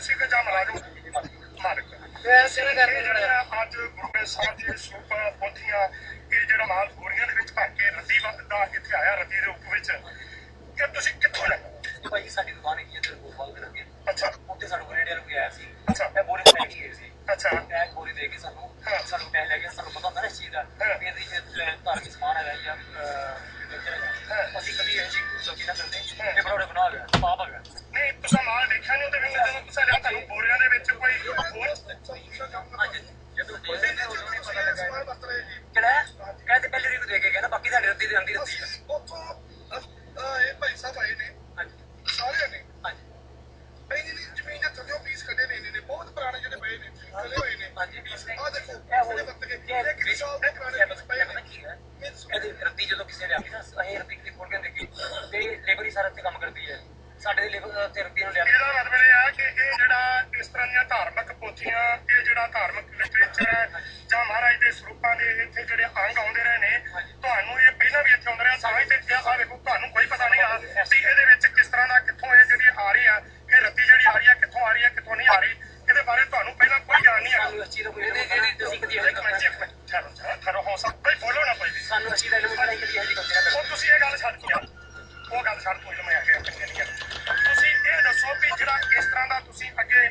ਕਿ ਜਾਂ ਮੁਲਾਜ਼ਮ ਮਾਲਕ ਵੈਸੇ ਨਾ ਕਰਕੇ ਜਿਹੜਾ ਅੱਜ ਗੁਰਮੇ ਸਾਹਿਬ ਦੀ ਸਰੂਪਾਂ ਪੋਥੀਆਂ ਇਹ ਜਿਹੜਾ ਮਾਲ ਬੋਰੀਆਂ ਦੇ ਵਿੱਚ ਭਰ ਕੇ ਰੱਦੀ ਦਾ ਇੱਥੇ ਆਇਆ ਰੱਦੀ ਦੇ ਰੂਪ ਵਿੱਚ ਕਿ ਤੁਸੀਂ ਕਿੱਥੋਂ ਲੈ ਭਾਈ ਸਾਡੀ ਦੁਕਾਨ ਹੈਗੀ ਹੈ ਗੋਪਾਲ ਦੇ ਲੱਗੇ। ਅੱਛਾ। ਉੱਥੇ ਸਾਨੂੰ ਰੇਡੀਅਰ ਕੋਈ ਆਇਆ ਸੀ। ਅੱਛਾ। ਮੈਂ ਬੋਰੀ ਲੈ ਕੇ ਗਏ ਸੀ। ਅੱਛਾ। ਮੈਂ ਬੋਰੀ ਦੇ ਕੇ ਸਾਨੂੰ ਹਾਂ। ਸਾਨੂੰ ਪੈਸੇ ਲੈ ਕੇ ਸਾਨੂੰ ਪਤਾ ਹੁੰਦਾ ਨਾ ਇਸ ਚੀਜ਼ ਦਾ ਹਾਂ। ਵੀ ਇਹਦੀ ਜੇ ਧਾਰਮਿਕ ਸਮਾਨ ਹੈਗਾ ਜਾਂ ਅਸੀਂ ਕਦੀ ਇਹ ਜੀ ਗਲਤੀ ਨਾ ਕਰਦੇ ਇਹ ਬੜਾ ਵੱਡਾ ਗੁਨਾਹ ਹੈਗਾ ਪਾਪ ਹੈਗਾ ਨਹੀਂ ਤੁਸੀਂ ਮਾਲ ਦੇਖਿਆ ਨਹੀਂ ਉਹਦੇ ਵਿੱਚ ਜਦੋਂ ਤੁਸੀਂ ਲਿਆ ਤੁਹਾਨੂੰ ਬੋਰੀਆਂ ਦੇ ਵਿੱਚ ਕੋਈ ਹੋਰ ਹਾਂਜੀ ਜਦੋਂ ਬੋਲਦੇ ਨੇ ਉਦੋਂ ਨਹੀਂ ਪਤਾ ਲੱਗਾ ਸਮਾਨ ਵਰਤ ਰਹੇ ਜੀ ਕਿਹੜਾ ਕਹਿੰਦੇ ਪਹਿਲੇ ਰੀ ਦੇ ਕੇ ਗਿਆ ਨਾ ਬਾਕੀ ਸਾਡੀ ਰੱਦੀ ਦੇ ਅੰਦੀ ਰੱਦੀ ਹੈ ਉੱਥੋਂ ਅਹ, ਅਹ, ਇਹ ਭਾਈ ਸਾਹਿਬ ਆਏ ਨੇ ਹਾਂਜੀ ਸਾਰਿਆਂ ਨੇ ਹਾਂਜੀ ਇਹਨੀ ਦੀ ਜ਼ਮੀਨ ਦੇ ਥੱਲੇ ਪੀਸ ਕੱਢੇ ਨੇ ਇਹਨੇ ਨੇ ਬਹੁਤ ਪੁਰਾਣੇ ਜਿਹੜੇ ਪਏ ਨੇ ਕੱਢੇ ਹੋਏ ਨੇ ਹਾਂਜੀ ਆਹ ਦੇਖੋ ਇਹ ਹੋ ਜਿਹੜੇ ਵਰਤ ਕੇ ਇਹ ਇਹ ਕਿੰਨੇ ਸਾਲ ਦੇ ਪੁਰਾਣੇ ਪੀਸ ਪਏ ਨੇ ਕੀ ਹੈ ਇਹਦੀ ਰੱਦੀ ਜਦੋਂ ਕਿਸੇ ਨੇ ਆਖੀ ਨਾ ਅਸੀਂ ਰੱਦੀ ਕਿਤੇ ਖੋਲ ਕੇ ਦੇਖੀ ਤੇ ਲੇਬਰ ਹੀ ਸਾਰਾ ਇੱਥੇ ਕੰਮ ਕਰਦੀ ਹੈ ਸਾਡੇ ਲੇਬਰ ਤੇ ਰੱਦੀ ਨੂੰ ਲਿਆ ਇਹਦਾ ਮਤਲਬ ਇਹ ਹੈ ਕਿ ਇਹ ਜਿਹੜਾ ਇਸ ਤਰ੍ਹਾਂ ਦੀਆਂ ਧਾਰਮਿਕ ਪੋਥੀਆਂ ਇਹ ਜਿਹੜਾ ਧਾਰਮਿਕ ਲਿਟਰੇਚਰ ਹੈ ਜਾਂ ਮਹਾਰਾਜ ਦੇ ਸਰੂਪਾਂ ਦੇ ਇੱਥੇ ਜਿਹੜੇ ਅੰਗ ਆਉਂਦੇ ਰਹੇ ਨੇ ਤੁਹਾਨੂੰ ਇਹ ਪਹਿਲਾਂ ਵੀ ਇੱਥੇ ਆਉਂਦੇ ਰਹੇ ਸਾਹ ਤੇ ਇੱਥੇ ਆ ਦੇਖੋ ਤੁਹਾਨੂੰ ਕੋਈ ਪਤਾ ਨਹੀਂ ਆ ਕਿ ਇਹਦੇ ਵਿੱਚ ਕਿਸ ਤਰ੍ਹਾਂ ਦਾ ਕਿੱਥੋਂ ਇਹ ਜਿਹੜੀ ਆ ਰਹੀ ਆ ਇਹ ਰੱਤੀ ਜਿਹੜੀ ਆ ਰਹੀ ਆ ਕਿੱਥੋਂ ਆ ਰਹੀ ਆ ਕਿੱਥੋਂ ਨਹੀਂ ਆ ਰਹੀ ਇਹਦੇ ਬਾਰੇ ਤੁਹਾਨੂੰ ਪਹਿਲਾਂ ਕੋਈ ਗਿਆਨ ਨਹੀਂ ਆ ਇਹਦੇ ਤੁਸੀਂ ਕਦੀ ਇਹੋ ਇੱਕ ਮਿੰਟ ਇੱਕ ਮਿੰਟ ਠਹਿਰੋ ਠਹਿਰੋ ਠਹਿਰੋ ਹੌਸਲਾ ਕੋਈ ਬੋਲੋ ਨਾ ਕੋਈ ਸਾਨੂੰ ਨਹੀਂ ਕਦੀ ਇਹੋ ਜਿਹੀ ਗਲਤੀ ਨਾ ਉਹ ਤੁਸੀਂ ਇਹ ਗੱਲ ਛੱਡ ਕੇ ਆ ਉਹ ਗੱਲ ਛੱਡ ਕੋਈ ਮੈਂ ਆ ਗਿਆ ਚੰਗੇ ਨਹੀਂ ਤੁਸੀਂ ਇਹ ਦੱਸੋ ਵੀ ਜਿਹੜਾ ਇਸ ਤਰ੍ਹਾਂ ਦਾ ਤੁਸੀਂ ਅੱਗੇ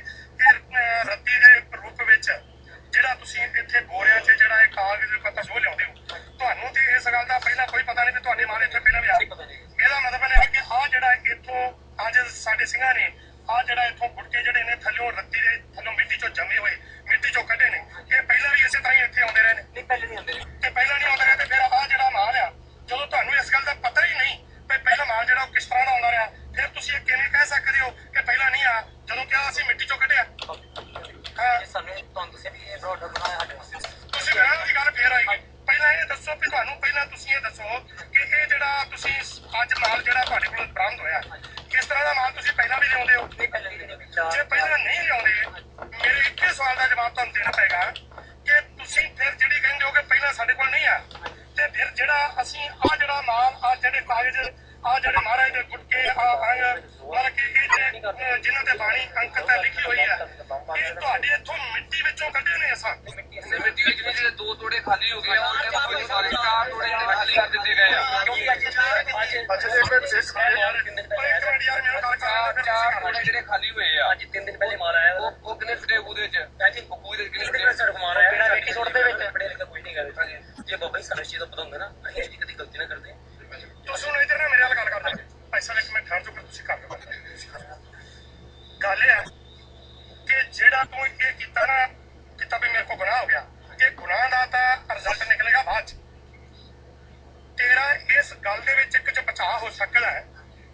ਰੱਦੀ ਦੇ ਰੂਪ ਵਿੱਚ ਜਿਹੜਾ ਤੁਸੀਂ ਇੱਥੇ ਬੋਰਿਆਂ 'ਚ ਜਿਹੜਾ ਇਹ ਕਾਗਜ਼ ਪੱਤਰ ਜੋ ਲਿਆਉਂਦੇ ਹੋ ਤੁਹਾਨੂੰ ਤੇ ਇਸ ਗੱਲ ਦਾ ਪਹਿਲਾਂ ਕੋਈ ਪਤਾ ਨਹੀਂ ਵੀ ਤੁਹਾਡੇ ਮਾਲ ਇੱਥੇ ਪਹਿਲਾਂ ਵੀ ਆ ਪਤਾ ਨਹੀਂ। ਇਹਦਾ ਮਤਲਬ ਇਹ ਹੈ ਕਿ ਆ ਜਿਹੜਾ ਇੱਥੋਂ ਅੱਜ ਸਾਡੇ ਸਿੰਘਾਂ ਨੇ ਆ ਜਿਹੜਾ ਇੱਥੋਂ ਗੁਟਕੇ ਜਿਹੜੇ ਨੇ ਥੱਲਿਓਂ ਰੱਦੀ ਦੇ ਥੱਲੋਂ ਮਿੱਟੀ 'ਚੋਂ ਜੰਮੇ ਹੋਏ ਮਿੱਟੀ 'ਚੋਂ ਕੱਢੇ ਨੇ ਇਹ ਪਹਿਲਾਂ ਵੀ ਇਸੇ ਤਰ੍ਹਾਂ ਹੀ ਇੱਥੇ ਆਉਂਦੇ ਰਹੇ ਨੇ ਨਹੀਂ ਪਹਿਲੇ ਨਹੀਂ ਆਉਂਦੇ ਤੇ ਪਹਿਲਾਂ ਨਹੀਂ ਆਉਂਦਾ ਰਿਹਾ ਤੇ ਫਿਰ ਆਹ ਜਿਹੜਾ ਮਾਲ ਆ ਜਦੋਂ ਤੁਹਾਨੂੰ ਇਸ ਗੱਲ ਦਾ ਪਤਾ ਹੀ ਨਹੀਂ ਵੀ ਪਹਿਲਾਂ ਮਾਲ ਜਿਹੜਾ ਉਹ ਕਿਸ ਤਰ੍ਹਾਂ ਦਾ ਆਉਂਦਾ ਰਿਹਾ ਫਿਰ ਤੁਸੀਂ ਇਹ ਕਿਵੇਂ ਕਹਿ ਸਕਦੇ ਹੋ ਕਿ ਪਹਿਲਾਂ ਨਹੀਂ ਆ ਜਦੋਂ ਕਿਹਾ ਅਸੀਂ ਮਿੱਟੀ ਚੋਂ ਕੱਢਿਆ ਹਾਂ ਇਹ ਸਾਨੂੰ ਤੁਹਾਨੂੰ ਦੱਸਿਆ ਵੀ ਇਹ ਬੜਾ ਵੱਡਾ ਗੁਨਾਹ ਹੈ ਸਾਡੇ ਵਾਸਤੇ ਤੁਸੀਂ ਵਿਆਹ ਦੀ ਗੱਲ ਫੇਰ ਆਏਗੀ ਪਹਿਲਾਂ ਇਹ ਦੱਸੋ ਵੀ ਤੁਹਾਨੂੰ ਪਹਿਲਾਂ ਤੁਸੀਂ ਇਹ ਦੱਸੋ ਕਿ ਇਹ ਜਿਹੜਾ ਤੁਸੀਂ ਅੱਜ ਮਾਲ ਜਿਹੜਾ ਤੁਹਾਡੇ ਕੋਲ ਬਰਾਮਦ ਹੋਇਆ ਕਿਸ ਤਰ੍ਹਾਂ ਦਾ ਮਾਲ ਤੁਸੀਂ ਪਹਿਲਾਂ ਵੀ ਲਿਆਉਂਦੇ ਹੋ? ਜੇ ਪਹਿਲਾਂ ਨਹੀਂ ਲਿਆਉਂਦੇ ਮੇਰੇ ਇੱਕੇ ਸਵਾਲ ਦਾ ਜਵਾਬ ਤੁਹਾਨੂੰ ਦੇਣਾ ਪਏਗਾ ਕਿ ਤੁਸੀਂ ਫਿਰ ਜਿਹੜੀ ਕਹਿੰਦੇ ਹੋ ਕਿ ਪਹਿਲਾਂ ਸਾਡੇ ਕੋਲ ਨਹੀਂ ਆ ਤੇ ਫਿਰ ਜਿਹੜਾ ਅਸੀਂ ਆ ਜਿਹੜਾ ਮਾਲ ਆ ਜਿਹੜੇ ਕਾਗਜ਼ ਆ ਜਿਹੜੇ ਮਹਾਰਾਜ ਦੇ ਗੁਟਕੇ ਆ ਅੰਗ ਮਤਲਬ ਕਿ ਇਹ ਜਿਨ੍ਹਾਂ ਤੇ ਬਾਣੀ ਅੰਕਿਤ ਹੈ ਲਿਖੀ ਹੋਈ ਹੈ ਇਹ ਤੁਹਾਡੇ ਇੱਥੋਂ ਮਿੱਟੀ ਵਿੱਚੋਂ ਕੱਢੇ ਨੇ ਅਸਾਂ? ਮਿੱਟੀ ਵਿੱਚ ਜਿਹੜੇ ਦੋ ਤੋੜੇ ਖਾਲੀ ਹੋ ਗਏ ਆ ਉਹਦੇ ਦਾ ਕੋਈ ਸਾਰੇ ਚਾਰ ਤੋੜੇ ਜਿਹੜੇ ਖਾਲੀ ਕਰ ਦਿੱਤੇ ਗਏ ਆ ਕਿਉਂਕਿ ਅੱਜ ਅੱਜ ਅੱਛਾ ਜੀ ਇੱਕ ਮਿੰਟ ਇੱਕ ਮਿੰਟ ਯਾਰ ਮੈਨੂੰ ਗੱਲ ਚਾਰ ਕਰਨ ਚਾਰ ਤੋੜੇ ਜਿਹੜੇ ਖਾਲੀ ਹੋਏ ਆ ਅੱਜ ਤਿੰਨ ਦਿਨ ਪਹਿਲੇ ਮਾਰ ਆਇਆ ਉਹ ਉਹ ਕਿੰਨੇ ਫਿਟੇ ਉਹਦੇ ਚ ਮੈਂ ਜੀ ਉਹ ਦੇ ਕਿੰਨੇ ਕਿਹਦੇ ਫਿਟੇ ਕੋਲ ਸੜਕ ਮਾਰ ਆਇਆ ਬਿਨਾ ਵੇਖੀ ਸੁੱਟ ਦੇ ਵਿੱਚ ਪੜੇ ਲਿਖੇ ਕੋਈ ਨਹੀਂ ਕਰਦੇ ਜੇ ਬਾਬਾ ਜੀ ਸਾਨੂੰ ਇਸ ਚੀਜ਼ ਦਾ ਪਤਾ ਹੁੰਦਾ ਨਾ ਅਸੀਂ ਇਹਦੀ ਕਦੀ ਗਲਤੀ ਨਾ ਕਰਦੇ। ਤੁਸੀਂ ਹੁਣ ਇਧਰ ਨਾ ਮੇਰੇ ਨਾਲ ਗੱਲ ਕਰ ਲਓ। ਪੈਸਾ ਇੱਕ ਮਿੰਟ ਠਹਿਰ ਜਾਓ ਫਿਰ ਤੁਸੀਂ ਕਰ ਲਓ। ਗੱਲ ਇਹ ਹੈ ਕਿ ਜਿਹੜਾ ਤੂੰ ਇਹ ਕੀਤਾ ਨਾ ਕੀਤਾ ਵੀ ਮੇਰੇ ਕੋਲ ਗੁਨਾਹ ਹੋ ਗਿਆ। ਇਹ ਗੁਨਾਹ ਦਾ ਤਾਂ ਰਿਜ਼ਲਟ ਨਿਕਲੇਗਾ ਬਾਅਦ ਚ। ਤੇਰਾ ਇਸ ਗੱਲ ਦੇ ਵਿੱਚ ਇੱਕ ਚ ਬਚਾਅ ਹੋ ਸਕਦਾ ਹੈ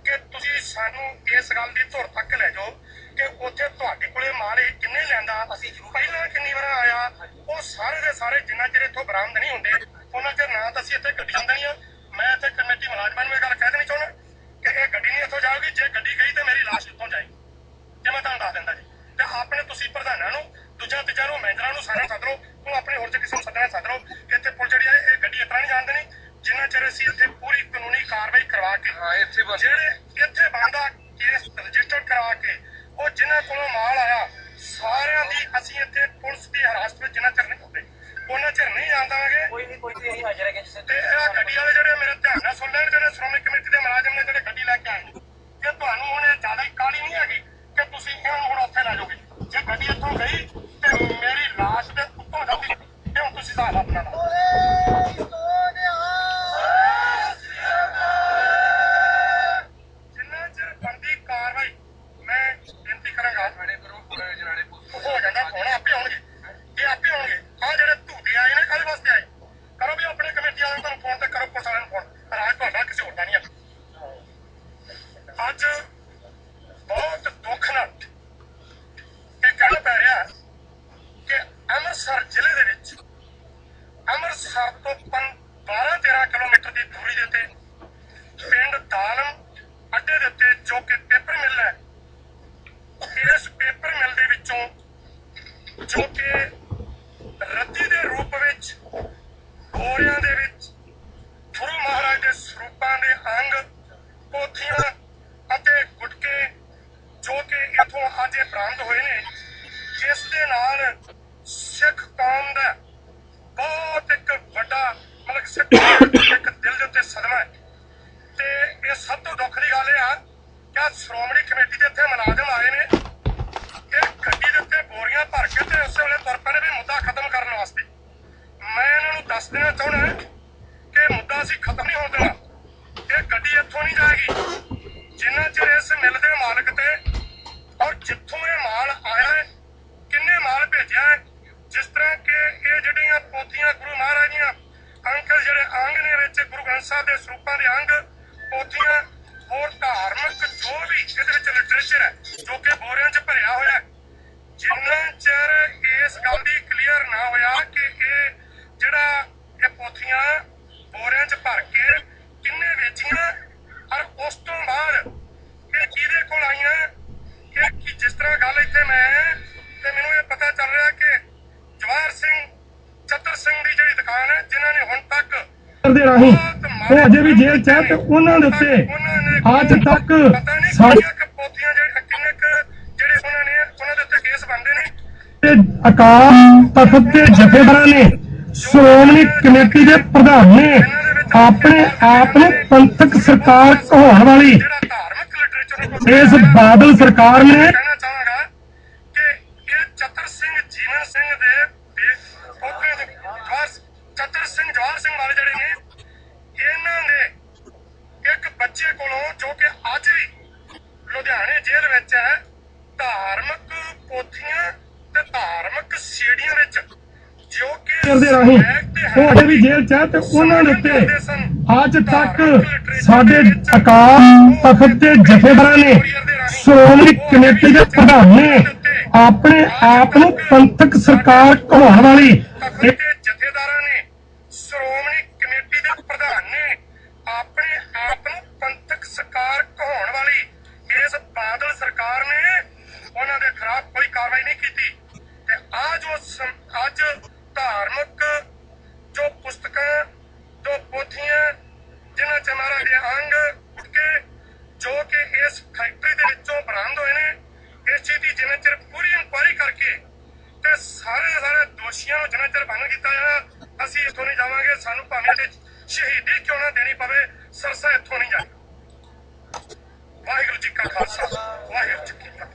ਕਿ ਤੁਸੀਂ ਸਾਨੂੰ ਇਸ ਗੱਲ ਦੀ ਧੁਰ ਤੱਕ ਲੈ ਜਾਓ ਕਿ ਉੱਥੇ ਤੁਹਾਡੇ ਕੋਲੇ ਮਾਲ ਇਹ ਕਿੰਨੇ ਲੈਂਦਾ। ਅਸੀਂ ਪਹਿਲਾਂ ਕਿੰਨੀ ਵਾਰ ਆਇਆ ਉਹ ਸਾਰੇ ਦੇ ਸਾਰੇ ਜਿੰਨਾ ਚਿਰ ਇੱਥੋਂ ਬਰਾਮਦ ਨਹੀਂ ਹੁੰਦੇ ਉਹਨਾਂ ਚਿਰ ਨਾ ਤਾਂ ਅਸੀਂ ਇੱਥੇ ਗੱਡੀ ਆਉਂਦੇ ਨਹੀਂ ਆ। ਮੈਂ ਇੱਥੇ ਕਮੇਟੀ ਮੁਲਾਜ਼ਮਾਂ ਨੂੰ ਇਹ ਗੱਲ ਕਹਿ ਦੇਣੀ ਚਾਹੁੰਦਾ ਕਿ ਇਹ ਗੱਡੀ ਨਹੀਂ ਇੱਥੋਂ ਜਾਊਗੀ। ਜੇ ਗੱਡੀ ਗਈ ਤੇ ਮੇਰੀ ਲਾਸ਼ ਇੱਥੋਂ ਜਾਏਗੀ। ਜੇ ਮੈਂ ਤੁਹਾਨੂੰ ਦੱਸ ਦਿੰਦਾ ਜੀ। ਤੇ ਆਪਣੇ ਤੁਸੀਂ ਪ੍ਰਧਾਨਾਂ ਨੂੰ ਦੂਜਾ ਤੀਜਾ ਨੂੰ ਮੈਂਬਰਾਂ ਨੂੰ ਸਾਰਿਆਂ ਨੂੰ ਸੱਦ ਲਓ। ਉਹ ਆਪਣੇ ਹੋਰ ਚ ਕਿਸੇ ਨੂੰ ਸੱਦਣਾ ਸੱਦ ਲਓ। ਇੱਥੇ ਪੁਲ ਜਿਹੜੀ ਹੈ ਇਹ ਗੱਡੀ ਇਤਰਾ ਨਹੀਂ ਜਾਣ ਦੇਣੀ। ਜਿੰਨਾ ਚਿਰ ਅਸੀਂ ਇੱਥੇ ਪੂਰੀ ਕਾਨੂੰਨੀ ਕਾਰਵਾਈ ਕਰਵਾ ਕੇ ਹਾਂ ਇੱਥੇ ਬਸ। ਜਿਹੜੇ ਇੱਥੇ ਬੰਦਾ ਕੇਸ ਰਜਿਸਟਰ ਕਰਾ ਕੇ ਉਹ ਜਿਨ੍ਹਾਂ ਕੋਲੋਂ ਮਾਲ ਆਇਆ ਸਾਰਿਆਂ ਦੀ ਅਸੀਂ ਇੱਥੇ ਪੁਲਿਸ ਦੀ ਹਰਾਸਤ ਵਿੱਚ ਜਿੰਨਾ ਚਿਰ ਨਹੀਂ ਹੁੰਦੇ ਉਹਨਾਂ ਚਿਰ ਨਹੀਂ ਆਂਦਾਂਗੇ ਕੋਈ ਨਹੀਂ ਕੋਈ ਨਹੀਂ ਇਹੀ ਹਾਜ਼ਰ ਹੈ ਕਿ ਜਿਸੇ ਤੇ ਇਹ ਗੱਡੀ ਵਾਲੇ ਜਿਹੜੇ ਮੇਰੇ ਧਿਆਨ ਨਾਲ ਸੁਣ ਲੈਣ ਜਿਹੜੇ ਸ਼੍ਰੋਮਣੀ ਕਮੇਟੀ ਦੇ ਮੁਲਾਜ਼ਮ ਨੇ ਜਿਹੜੇ ਗੱਡੀ ਲੈ ਕੇ ਆਏ ਨੇ ਕਿ ਤੁਹਾਨੂੰ ਹੁਣ ਇਹ ਜ਼ਿਆਦਾ ਹੀ ਕਾਲੀ ਨਹੀਂ ਹੈਗੀ ਕਿ ਤੁਸੀਂ ਇਹਨੂੰ ਹੁਣ ਉੱਥੇ ਲੈ ਜਾਓਗੇ ਜੇ ਗੱਡੀ ਇੱਥੋਂ ਗਈ ਤੇ ਮੇਰੀ ਲਾਸ਼ ਦੇ ਉੱਤੋਂ ਜਾਂਦੀ ਇਹ ਹੁਣ ਤੁਸੀਂ ਹਿਸਾਬ ਆਪਣਾ ਲਾਓ ਜਿੰਨਾ ਚਿਰ ਬਣਦੀ ਕਾਰਵਾਈ ਮੈਂ ਬੇਨਤੀ ਕਰਾਂਗਾ ਥਾਣੇ ਕਰੋ ਪੂਰੇ ਜਨਾੜੇ ਪੁੱਛੋ ਹੋ ਜਾਂਦਾ ਹੁਣ ਆਪੇ ਆਉਣਗੇ ਇਹ ਆਪੇ ਆਉਣਗੇ ਆ ਜਿਹੜੇ ਧੂਦੇ ਆਏ ਨੇ ਕਾਹਦੇ ਵਾਸਤੇ ਆਏ ਕਰੋ ਵੀ ਆਪਣੇ ਕਮੇਟੀ ਵਾਲਿਆਂ ਨੂੰ ਤੁਹਾਨੂੰ ਫੋਨ ਤੇ ਕਰੋ ਪੁਲਿਸ ਵਾਲਿਆਂ ਨੂੰ ਫੋਨ ਰਾਜ ਤੁਹਾਡਾ ਕਿਸੇ ਹੋਰ ਦਾ ਨਹੀਂ ਹੈ ਅੱਜ ਬਹੁਤ ਦੁੱਖ ਨਾਲ ਇਹ ਕਹਿਣਾ ਪੈ ਰਿਹਾ ਹੈ ਕਿ ਅੰਮ੍ਰਿਤਸਰ ਜ਼ਿਲ੍ਹੇ ਦੇ ਵਿੱਚ ਅੰਮ੍ਰਿਤਸਰ ਤੋਂ 12 13 ਕਿਲੋਮੀਟਰ ਦੀ ਦੂਰੀ ਦੇ ਉੱਤੇ ਪਿੰਡ ਦਾਲਮ ਅਜੇ ਵੀ ਜੇਲ੍ਹ 'ਚ ਹੈ ਤੇ ਉਹਨਾਂ ਦੇ ਉੱਤੇ ਅੱਜ ਤੱਕ ਸਾਡੇ ਸਾਡੇ ਜਿਹੜੇ ਕਿੰਨੇ ਜਿਹੜੇ ਉਹਨਾਂ ਨੇ ਉਹਨਾਂ ਦੇ ਉੱਤੇ ਕੇਸ ਬਣਦੇ ਨੇ ਅਕਾਲ ਤਖਤ ਦੇ ਜਥੇਦਾਰਾਂ ਨੇ, ਸ਼੍ਰੋਮਣੀ ਕਮੇਟੀ ਦੇ ਪ੍ਰਧਾਨ ਨੇ ਆਪਣੇ ਆਪ ਨੂੰ ਪੰਥਕ ਸਰਕਾਰ ਕਹਾਉਣ ਵਾਲੀ ਧਾਰਮਿਕ ਇਸ ਬਾਦਲ ਸਰਕਾਰ ਨੇ ਕਹਿਣਾ ਚਾਹਾਂਗਾ ਕਿ ਇਹ ਚਤਰ ਸਿੰਘ ਜੀਵਨ ਸਿੰਘ ਦੇ ਪੋਤਰੇ ਦੇ ਜਵਾਹਰ ਚਤਰ ਸਿੰਘ ਜਵਾਹਰ ਸਿੰਘ ਵਾਲੇ ਜਿਹੜੇ ਨੇ ਇਹਨਾਂ ਨੇ ਇੱਕ ਬੱਚੇ ਕੋਲੋਂ ਜੋ ਕਿ ਅੱਜ ਵੀ ਲੁਧਿਆਣੇ ਜੇਲ੍ਹ ਵਿੱਚ ਹੈ। ਧਾਰਮਿਕ ਪੋਥੀਆਂ ਤੇ ਧਾਰਮਿਕ ਸੀੜੀਆਂ ਵਿੱਚ ਜੋ ਕਿ ਦੇ ਰਾਹੀਂ ਉਹ ਅਜੇ ਵੀ ਜੇਲ੍ਹ 'ਚ ਹੈ ਤੇ ਉਹਨਾਂ ਦੇ ਉੱਤੇ ਅੱਜ ਤੱਕ ਸਾਡੇ ਅਕਾਲ ਤਖਤ ਦੇ ਜਥੇਦਾਰਾਂ ਨੇ ਸ਼੍ਰੋਮਣੀ ਕਮੇਟੀ ਦੇ ਪ੍ਰਧਾਨ ਨੇ ਆਪਣੇ ਆਪ ਨੂੰ ਪੰਥਕ ਸਰਕਾਰ ਕਹਾਉਣ ਵਾਲੀ ਜਥੇਦਾਰਾਂ ਨੇ ਸ਼੍ਰੋਮਣੀ ਕਮੇਟੀ ਦੇ ਪ੍ਰਧਾਨ ਨੇ ਆਪਣੇ ਆਪ ਨੂੰ ਪੰਥਕ ਸਰਕਾਰ ਕਹਾਉਣ ਵਾਲੀ ਇਸ ਬਾਦਲ ਸਰਕਾਰ ਨੇ ਉਹਨਾਂ ਦੇ ਖਿਲਾਫ ਕੋਈ ਕਾਰਵਾਈ ਨਹੀਂ ਕੀਤੀ। ਤੇ ਆ ਜੋ ਅੱਜ ਧਾਰਮਿਕ ਜੋ ਪੁਸਤਕਾਂ, ਜੋ ਪੋਥੀਆਂ, ਜਿਨ੍ਹਾਂ ਚ ਮਹਾਰਾਜ ਦੇ ਅੰਗ ਕੇ, ਜੋ ਕਿ ਇਸ ਫੈਕਟਰੀ ਦੇ ਵਿੱਚੋਂ ਬਰਾਮਦ ਹੋਏ ਨੇ, ਇਸ ਚੀਜ਼ ਦੀ ਜਿੰਨਾ ਚਿਰ ਪੂਰੀ ਇਨਕੁਆਇਰੀ ਕਰਕੇ ਤੇ ਸਾਰੇ ਸਾਰੇ ਦੋਸ਼ੀਆਂ ਨੂੰ ਜਿਨ੍ਹਾਂ ਚਿਰ ਬੰਨ ਕੀਤਾ ਜਾਣਾ, ਅਸੀਂ ਇੱਥੋਂ ਨਹੀਂ ਜਾਵਾਂਗੇ, ਸਾਨੂੰ ਭਾਵੇਂ ਤੇ ਸ਼ਹੀਦੀ ਕਿਉਂ ਨਾ ਦੇਣੀ ਪਵੇ ਸਰਸਾ ਇੱਥੋਂ ਨਹੀਂ ਜਾਣੀ ਵਾਹਿਗੁਰੂ ਜੀ ਕਾ ਖਾਲਸਾ ਵਾਹਿਗੁਰੂ ਜੀ ਕੀ ਫਤਿਹ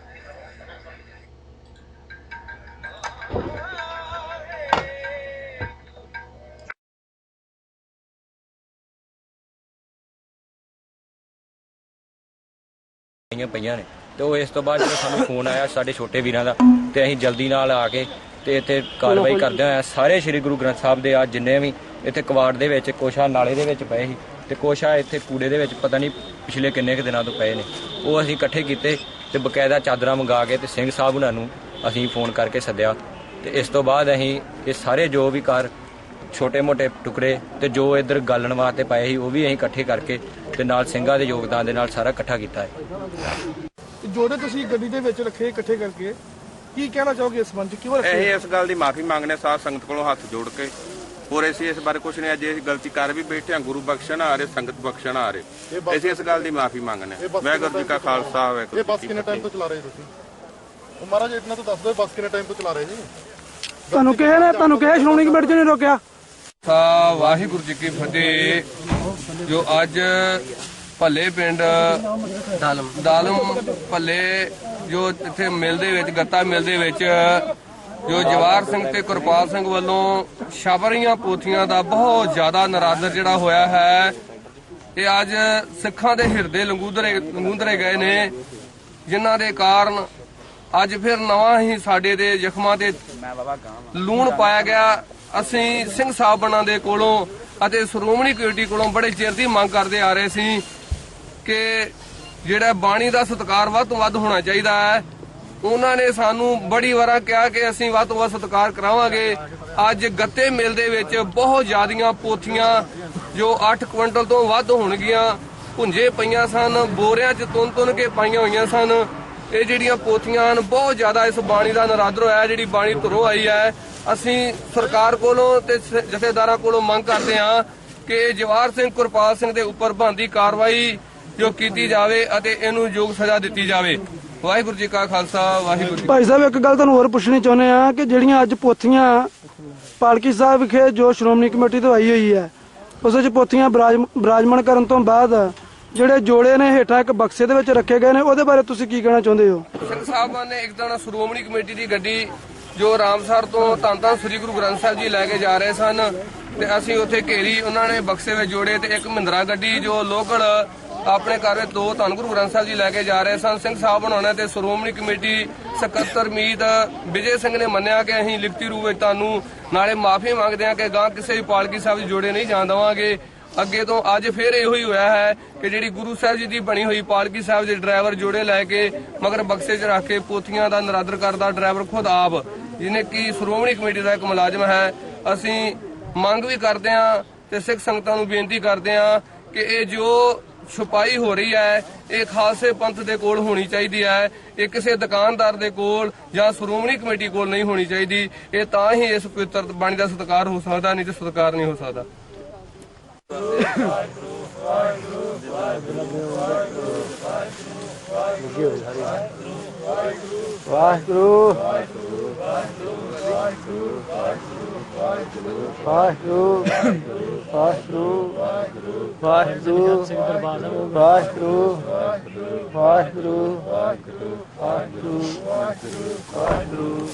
ਪਈਆਂ ਪਈਆਂ ਨੇ ਤੇ ਉਹ ਇਸ ਤੋਂ ਬਾਅਦ ਜਦੋਂ ਸਾਨੂੰ ਫੋਨ ਆਇਆ ਸਾਡੇ ਛੋਟੇ ਵੀਰਾਂ ਦਾ ਤੇ ਅਸੀਂ ਜਲਦੀ ਨਾਲ ਆ ਕੇ ਤੇ ਇੱਥੇ ਕਾਰਵਾਈ ਕਰਦੇ ਹੋਏ ਸਾਰੇ ਸ੍ਰੀ ਗੁਰੂ ਗ੍ਰੰਥ ਸਾਹਿਬ ਦੇ ਆ ਜਿੰਨੇ ਵੀ ਇੱਥੇ ਕਵਾੜ ਦੇ ਵਿੱਚ ਕੋਸ਼ਾ ਨਾਲੇ ਦੇ ਵਿੱਚ ਪਏ ਸੀ ਤੇ ਕੋਸ਼ਾ ਇੱਥੇ ਕੂੜੇ ਦੇ ਵਿੱਚ ਪਤਾ ਨਹੀਂ ਪਿਛਲੇ ਕਿੰਨੇ ਕੁ ਦਿਨਾਂ ਤੋਂ ਪਏ ਨੇ। ਉਹ ਅਸੀਂ ਇਕੱਠੇ ਕੀਤੇ ਤੇ ਬਕਾਇਦਾ ਚਾਦਰਾਂ ਮੰਗਾ ਕੇ ਤੇ ਸਿੰਘ ਸਾਹਿਬ ਉਹਨਾਂ ਨੂੰ ਅਸੀਂ ਫੋਨ ਕਰਕੇ ਸੱਦਿਆ। ਤੇ ਇਸ ਤੋਂ ਬਾਅਦ ਅਸੀਂ ਇਹ ਸਾਰੇ ਜੋ ਵੀ ਕਾਰ ਛੋਟੇ-ਮੋਟੇ ਟੁਕੜੇ ਤੇ ਜੋ ਇੱਧਰ ਗਾਲਣ ਵਾਸਤੇ ਪਏ ਸੀ ਉਹ ਵੀ ਅਸੀਂ ਇਕੱਠੇ ਕਰਕੇ ਤੇ ਨਾਲ ਸਿੰਘਾਂ ਦੇ ਯੋਗਦਾਨ ਦੇ ਨਾਲ ਸਾਰਾ ਇਕੱਠਾ ਕੀਤਾ ਹੈ। ਜੋੜੇ ਤੁਸੀਂ ਗੱਡੀ ਦੇ ਵਿੱਚ ਰੱਖੇ ਇਕੱਠੇ ਕਰਕੇ ਕੀ ਕਹਿਣਾ ਚਾਹੋਗੇ ਇਸ ਸੰਬੰਧ 'ਚ? ਕਿਉਂ ਰੱਖੇ? ਇਹ ਇਸ ਗੱਲ ਦੀ ਮਾਫੀ ਮੰਗਨੇ ਸਾਧ ਸੰਗਤ ਕੋਲੋਂ ਹੱਥ ਜੋੜ ਕੇ। ਹੋਰ ਅਸੀਂ ਇਸ ਬਾਰੇ ਕੁਝ ਨਹੀਂ ਅੱਜ ਇਹ ਗਲਤੀ ਕਰ ਵੀ ਬੈਠੇ ਹਾਂ ਗੁਰੂ ਬਖਸ਼ਣ ਆ ਰਹੇ ਸੰਗਤ ਬਖਸ਼ਣ ਆ ਰਹੇ। ਅਸੀਂ ਇਸ ਗੱਲ ਦੀ ਮਾਫੀ ਮੰਗਨੇ ਵਾਹਿਗੁਰੂ ਜੀ ਕਾ ਖਾਲਸਾ ਇਹ ਵਾਹਿਗੁਰੂ ਬੱਸ ਜੀ ਕੀ ਕਿੰਨੇ ਟਾਈਮ ਤੋਂ ਚਲਾ ਰਹੇ ਤੁਸੀਂ? ਉਹ ਮਹਾਰਾਜ ਇਤਨਾ ਤਾਂ ਦੱਸ ਦਿਓ ਬੱਸ ਕਿੰਨੇ ਟਾਈਮ ਤੋਂ ਚਲਾ ਰਹੇ ਜੀ? ਤੁਹਾਨੂੰ ਕਿਹਾ ਨਾ ਤੁਹਾਨੂੰ ਕਿਹਾ ਸ਼੍ਰੋਮਣੀ ਕਮੇਟੀ ਨੇ ਰੋਕਿਆ? ਖਾਲਸਾ ਵਾਹਿਗੁਰੂ ਜੀ ਕੀ ਫਤਿਹ। ਜੋ ਅੱਜ ਭੱਲੇ ਪਿੰਡ ਦਾਲਮ। ਦਾਲਮ ਭੱਲੇ ਜੋ ਇੱਥੇ ਮਿਲ ਦੇ ਵਿੱਚ ਗੱਤਾ ਮਿਲ ਦੇ ਵਿੱਚ ਜੋ ਜਵਾਰ ਸਿੰਘ ਤੇ ਗੁਰਪਾਲ ਸਿੰਘ ਵੱਲੋਂ ਸ਼ਬਰੀਆਂ ਪੋਥੀਆਂ ਦਾ ਬਹੁਤ ਜ਼ਿਆਦਾ ਨਰਾਦਰ ਜਿਹੜਾ ਹੋਇਆ ਹੈ, ਇਹ ਅੱਜ ਸਿੱਖਾਂ ਦੇ ਹਿਰਦੇ ਲੰਗੂਦਰੇ ਲੰਗੂਦਰੇ ਗਏ ਨੇ, ਜਿਨ੍ਹਾਂ ਦੇ ਕਾਰਨ ਅੱਜ ਫਿਰ ਨਵਾਂ ਹੀ ਸਾਡੇ ਦੇ ਜ਼ਖਮਾਂ ਤੇ ਲੂਣ ਪਾਇਆ ਗਿਆ। ਅਸੀਂ ਸਿੰਘ ਸਾਹਿਬਾਨਾਂ ਦੇ ਕੋਲੋਂ ਅਤੇ ਸ਼੍ਰੋਮਣੀ ਕਮੇਟੀ ਕੋਲੋਂ ਬੜੇ ਚਿਰ ਦੀ ਮੰਗ ਕਰਦੇ ਆ ਰਹੇ ਸੀ ਕਿ ਜਿਹੜਾ ਬਾਣੀ ਦਾ ਸਤਿਕਾਰ ਵੱਧ ਤੋਂ ਵੱਧ ਹੋਣਾ ਚਾਹੀਦਾ ਹੈ। ਉਹਨਾਂ ਨੇ ਸਾਨੂੰ ਬੜੀ ਵਾਰਾਂ ਕਿਹਾ ਕਿ ਅਸੀਂ ਵੱਧ ਤੋਂ ਵੱਧ ਸਤਿਕਾਰ ਕਰਾਵਾਂਗੇ। ਅੱਜ ਗੱਤੇ ਮਿਲ ਦੇ ਵਿੱਚ ਬਹੁਤ ਜ਼ਿਆਦੀਆਂ ਪੋਥੀਆਂ ਜੋ 8 ਕੁਇੰਟਲ ਤੋਂ ਵੱਧ ਹੋਣਗੀਆਂ, ਭੁੰਜੇ ਪਈਆਂ ਸਨ, ਬੋਰਿਆਂ 'ਚ ਤੁੰਨ ਤੁੰਨ ਕੇ ਪਾਈਆਂ ਹੋਈਆਂ ਸਨ। ਇਹ ਜਿਹੜੀਆਂ ਪੋਥੀਆਂ ਹਨ, ਬਹੁਤ ਜ਼ਿਆਦਾ ਇਸ ਬਾਣੀ ਦਾ ਨਰਾਦਰ ਹੋਇਆ, ਜਿਹੜੀ ਬਾਣੀ ਧਰੋ ਆਈ ਹੈ। ਅਸੀਂ ਸਰਕਾਰ ਕੋਲੋਂ ਤੇ ਜਥੇਦਾਰਾਂ ਕੋਲੋਂ ਮੰਗ ਕਰਦੇ ਹਾਂ ਕਿ ਜਵਾਰ ਸਿੰਘ ਕੁਰਪਾਲ ਸਿੰਘ ਦੇ ਉੱਪਰ ਬਣਦੀ ਕਾਰਵਾਈ ਜੋ ਕੀਤੀ ਜਾਵੇ ਅਤੇ ਇਹਨੂੰ ਯੋਗ ਸਜ਼ਾ ਦਿੱਤੀ ਜਾਵੇ। ਵਾਹਿਗੁਰੂ ਜੀ ਕਾ ਖਾਲਸਾ ਵਾਹਿਗੁਰੂ ਜੀ ਭਾਈ ਸਾਹਿਬ ਇੱਕ ਗੱਲ ਤੁਹਾਨੂੰ ਹੋਰ ਪੁੱਛਣੀ ਚਾਹੁੰਦੇ ਆ ਕਿ ਜਿਹੜੀਆਂ ਅੱਜ ਪੋਥੀਆਂ ਪਾਲਕੀ ਸਾਹਿਬ ਵਿਖੇ ਜੋ ਸ਼੍ਰੋਮਣੀ ਕਮੇਟੀ ਤੋਂ ਆਈ ਹੋਈ ਹੈ ਉਸ ਵਿੱਚ ਪੋਥੀਆਂ ਬਰਾਜ- ਬਰਾਜਮਾਨ ਕਰਨ ਤੋਂ ਬਾਅਦ ਜਿਹੜੇ ਜੋੜੇ ਨੇ ਹੇਠਾਂ ਇੱਕ ਬਕਸੇ ਦੇ ਵਿੱਚ ਰੱਖੇ ਗਏ ਨੇ ਉਹਦੇ ਬਾਰੇ ਤੁਸੀਂ ਕੀ ਕਹਿਣਾ ਚਾਹੁੰਦੇ ਹੋ? ਸਿੰਘ ਸਾਹਿਬਾਨ ਨੇ ਇੱਕ ਦਿਨ ਸ਼੍ਰੋਮਣੀ ਕਮੇਟੀ ਦੀ ਗੱਡੀ ਜੋ ਰਾਮਸਰ ਤੋਂ ਧੰਨ ਸ੍ਰੀ ਗੁਰੂ ਗ੍ਰੰਥ ਸਾਹਿਬ ਜੀ ਲੈ ਕੇ ਜਾ ਰਹੇ ਸਨ ਤੇ ਅਸੀਂ ਉੱਥੇ ਘੇਰੀ ਉਹਨਾਂ ਨੇ ਬਕਸੇ ਵਿੱਚ ਜੋੜੇ ਤੇ ਇੱਕ ਮਹਿੰਦਰਾ ਗੱਡੀ ਜੋ ਲੋਕਲ ਆਪਣੇ ਘਰ ਵਿੱਚ ਦੋ ਧੰਨ ਗੁਰੂ ਗ੍ਰੰਥ ਸਾਹਿਬ ਜੀ ਲੈ ਕੇ ਜਾ ਰਹੇ ਸਨ। ਸਿੰਘ ਸਾਹਿਬ ਬਣਾਉਣਾ ਤੇ ਸ਼੍ਰੋਮਣੀ ਕਮੇਟੀ ਸਕੱਤਰ ਮੀਤ ਵਿਜੇ ਸਿੰਘ ਨੇ ਮੰਨਿਆ ਕਿ ਅਸੀਂ ਲਿਖਤੀ ਰੂਪ ਵਿੱਚ ਤੁਹਾਨੂੰ ਨਾਲੇ ਮਾਫੀ ਮੰਗਦੇ ਹਾਂ ਕਿ ਗਾਂ ਕਿਸੇ ਵੀ ਪਾਲਕੀ ਸਾਹਿਬ ਜੋੜੇ ਨਹੀਂ ਜਾਣ ਦੇਵਾਂਗੇ। ਅੱਗੇ ਤੋਂ ਅੱਜ ਫਿਰ ਇਹੋ ਹੀ ਹੋਇਆ ਹੈ ਕਿ ਜਿਹੜੀ ਗੁਰੂ ਸਾਹਿਬ ਜੀ ਦੀ ਬਣੀ ਹੋਈ ਪਾਲਕੀ ਸਾਹਿਬ ਦੇ ਡਰਾਈਵਰ ਜੋੜੇ ਲੈ ਕੇ ਮਗਰ ਬਕਸੇ 'ਚ ਰੱਖ ਕੇ ਪੋਥੀਆਂ ਦਾ ਨਰਾਦਰ ਕਰਦਾ ਡਰਾਈਵਰ ਖੁਦ ਆਪ, ਜਿਹਨੇ ਕਿ ਸ਼੍ਰੋਮਣੀ ਕਮੇਟੀ ਦਾ ਇੱਕ ਮੁਲਾਜ਼ਮ ਹੈ। ਅਸੀਂ ਮੰਗ ਵੀ ਕਰਦੇ ਹਾਂ ਤੇ ਸਿੱਖ ਸੰਗਤਾਂ ਨੂੰ ਬੇਨਤੀ ਕਰਦੇ ਹਾਂ ਕਿ ਇਹ ਜੋ ਛੁਪਾਈ ਹੋ ਰਹੀ ਹੈ, ਇਹ ਖਾਲਸੇ ਪੰਥ ਦੇ ਕੋਲ ਹੋਣੀ ਚਾਹੀਦੀ ਹੈ, ਇਹ ਕਿਸੇ ਦੁਕਾਨਦਾਰ ਦੇ ਕੋਲ ਜਾਂ ਸ਼੍ਰੋਮਣੀ ਕਮੇਟੀ ਕੋਲ ਨਹੀਂ ਹੋਣੀ ਚਾਹੀਦੀ, ਇਹ ਤਾਂ ਹੀ ਇਸ ਪਵਿੱਤਰ ਬਾਣੀ ਦਾ ਸਤਿਕਾਰ ਹੋ ਸਕਦਾ, ਨਹੀਂ ਤੇ ਸਤਿਕਾਰ ਨਹੀਂ ਹੋ ਸਕਦਾ। ਵਾਹਿਗੁਰੂ ਵਾਹਿਗੁਰੂ ਵਾਹਿਗੁਰੂ ਵਾਹਿਗੁਰੂ ਵਾਹਿਗੁਰੂ ਵਾਹਿਗੁਰੂ ਸਿੰਘ ਦਰਬਾਰ ਸਾਹਿਬ ਵਾਹਿਗੁਰੂ ਵਾਹਿਗੁਰੂ ਵਾਹਿਗੁਰੂ ਵਾਹਿਗੁਰੂ ਵਾਹਿਗੁਰੂ